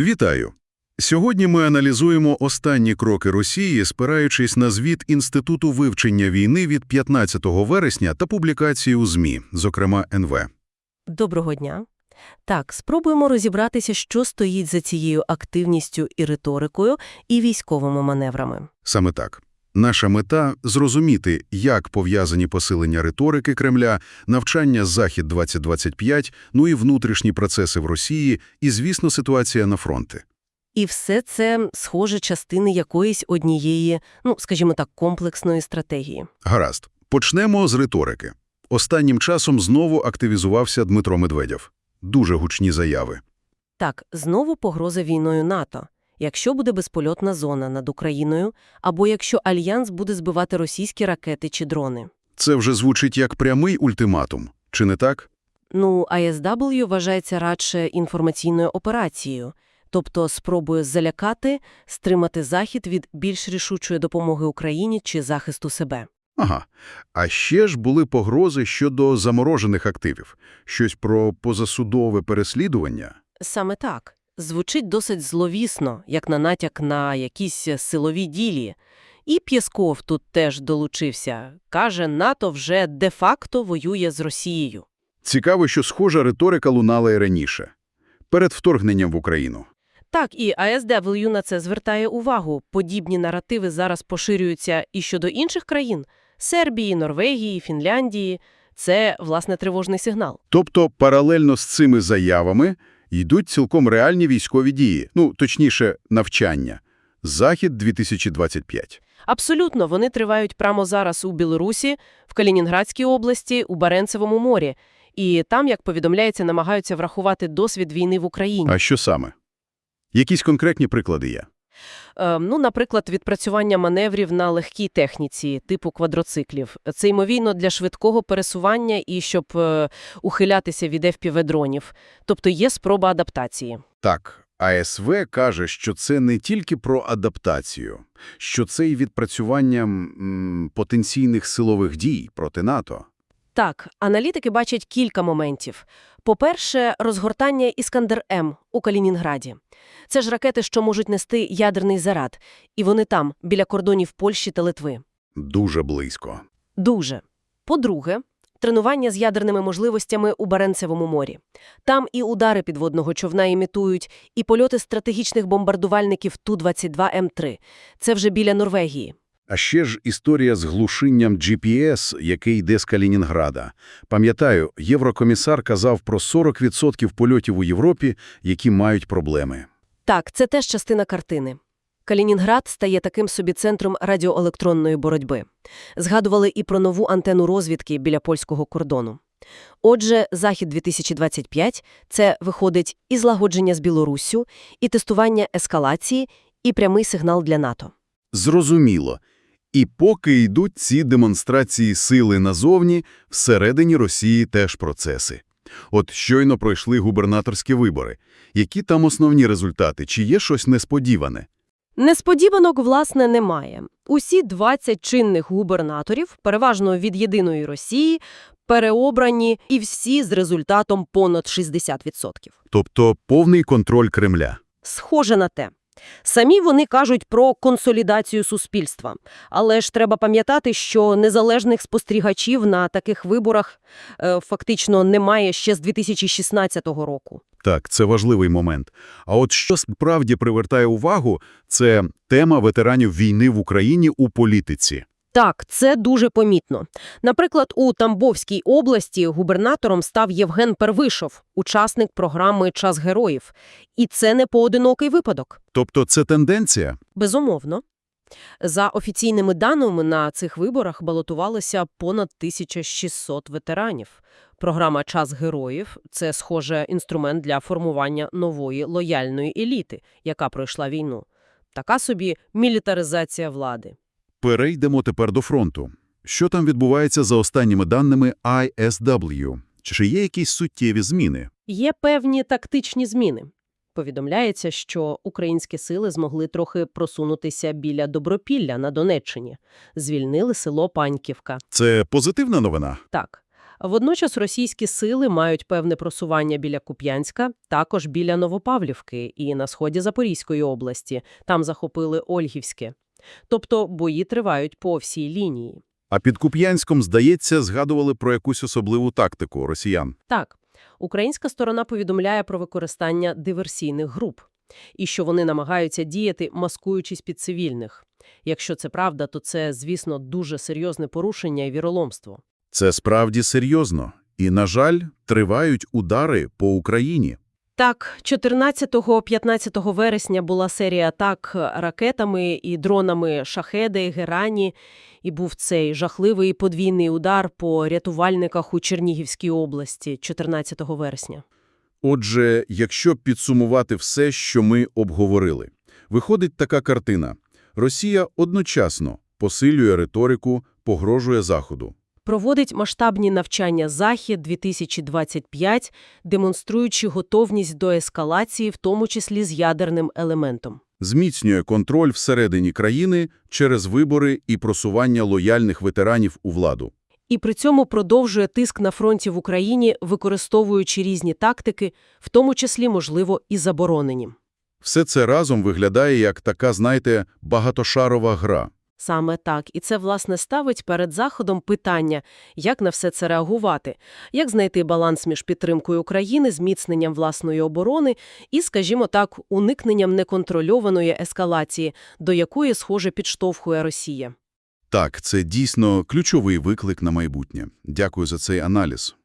Вітаю! Сьогодні ми аналізуємо останні кроки Росії, спираючись на звіт Інституту вивчення війни від 15 вересня та публікації у ЗМІ, зокрема НВ. Доброго дня. Так, спробуємо розібратися, що стоїть за цією активністю і риторикою, і військовими маневрами. Саме так. Наша мета – зрозуміти, як пов'язані посилення риторики Кремля, навчання «Захід-2025», ну і внутрішні процеси в Росії, і, звісно, ситуація на фронті. І все це, схоже, частини якоїсь однієї, ну, скажімо так, комплексної стратегії. Гаразд. Почнемо з риторики. Останнім часом знову активізувався Дмитро Медведєв. Дуже гучні заяви. Так, знову погроза війною НАТО. Якщо буде безпольотна зона над Україною, або якщо Альянс буде збивати російські ракети чи дрони. Це вже звучить як прямий ультиматум. Чи не так? Ну, АСW вважається радше інформаційною операцією, тобто спробує залякати, стримати Захід від більш рішучої допомоги Україні чи захисту себе. Ага. А ще ж були погрози щодо заморожених активів. Щось про позасудове переслідування. Саме так. Звучить досить зловісно, як на натяк на якісь силові ділі. І Пєсков тут теж долучився. Каже, НАТО вже де-факто воює з Росією. Цікаво, що схожа риторика лунала і раніше. Перед вторгненням в Україну. Так, і АСДВ на це звертає увагу. Подібні наративи зараз поширюються і щодо інших країн – Сербії, Норвегії, Фінляндії. Це, власне, тривожний сигнал. Тобто, паралельно з цими заявами йдуть цілком реальні військові дії, ну, точніше, навчання. Захід 2025. Абсолютно, вони тривають прямо зараз у Білорусі, в Калінінградській області, у Баренцевому морі. І там, як повідомляється, намагаються врахувати досвід війни в Україні. А що саме? Якісь конкретні приклади є? Е, ну, наприклад, відпрацювання маневрів на легкій техніці, типу квадроциклів. Це, ймовірно, для швидкого пересування і щоб е, ухилятися від FPV-дронів. Тобто є спроба адаптації. Так, АСВ каже, що це не тільки про адаптацію, що це і відпрацювання потенційних силових дій проти НАТО. Так, аналітики бачать кілька моментів. По-перше, розгортання «Іскандер-М» у Калінінграді. Це ж ракети, що можуть нести ядерний заряд. І вони там, біля кордонів Польщі та Литви. Дуже близько. Дуже. По-друге, тренування з ядерними можливостями у Баренцевому морі. Там і удари підводного човна імітують, і польоти стратегічних бомбардувальників Ту-22М3. Це вже біля Норвегії. А ще ж історія з глушинням GPS, який йде з Калінінграда. Пам'ятаю, єврокомісар казав про 40% польотів у Європі, які мають проблеми. Так, це теж частина картини. Калінінград стає таким собі центром радіоелектронної боротьби. Згадували і про нову антенну розвідки біля польського кордону. Отже, «Захід-2025» – це, виходить, і злагодження з Білоруссю, і тестування ескалації, і прямий сигнал для НАТО. Зрозуміло. І поки йдуть ці демонстрації сили назовні, всередині Росії теж процеси. От щойно пройшли губернаторські вибори. Які там основні результати? Чи є щось несподіване? Несподіванок, власне, немає. Усі 20 чинних губернаторів, переважно від «Єдиної Росії», переобрані і всі з результатом понад 60%. Тобто повний контроль Кремля. Схоже на те. Самі вони кажуть про консолідацію суспільства. Але ж треба пам'ятати, що незалежних спостерігачів на таких виборах е, фактично немає ще з 2016 року. Так, це важливий момент. А от що справді привертає увагу, це тема ветеранів війни в Україні у політиці. Так, це дуже помітно. Наприклад, у Тамбовській області губернатором став Євген Первишов, учасник програми «Час героїв». І це не поодинокий випадок. Тобто це тенденція? Безумовно. За офіційними даними, на цих виборах балотувалося понад 1600 ветеранів. Програма «Час героїв» – це, схоже, інструмент для формування нової лояльної еліти, яка пройшла війну. Така собі мілітаризація влади. Перейдемо тепер до фронту. Що там відбувається за останніми даними ISW? Чи є якісь суттєві зміни? Є певні тактичні зміни. Повідомляється, що українські сили змогли трохи просунутися біля Добропілля на Донеччині. Звільнили село Паньківка. Це позитивна новина? Так. Водночас російські сили мають певне просування біля Куп'янська, також біля Новопавлівки і на сході Запорізької області. Там захопили Ольгівське. Тобто бої тривають по всій лінії. А під Куп'янськом, здається, згадували про якусь особливу тактику росіян. Так, українська сторона повідомляє про використання диверсійних груп і що вони намагаються діяти, маскуючись під цивільних. Якщо це правда, то це, звісно, дуже серйозне порушення і віроломство. Це справді серйозно. І, на жаль, тривають удари по Україні. Так, 14-15 вересня була серія атак ракетами і дронами «Шахеди», «Герані», і був цей жахливий подвійний удар по рятувальниках у Чернігівській області 14 вересня. Отже, якщо підсумувати все, що ми обговорили, виходить така картина. Росія одночасно посилює риторику, погрожує Заходу. Проводить масштабні навчання «Захід-2025», демонструючи готовність до ескалації, в тому числі з ядерним елементом. Зміцнює контроль всередині країни через вибори і просування лояльних ветеранів у владу. І при цьому продовжує тиск на фронті в Україні, використовуючи різні тактики, в тому числі, можливо, і заборонені. Все це разом виглядає як така, знаєте, багатошарова гра. Саме так. І це, власне, ставить перед Заходом питання, як на все це реагувати, як знайти баланс між підтримкою України, зміцненням власної оборони і, скажімо так, уникненням неконтрольованої ескалації, до якої, схоже, підштовхує Росія. Так, це дійсно ключовий виклик на майбутнє. Дякую за цей аналіз.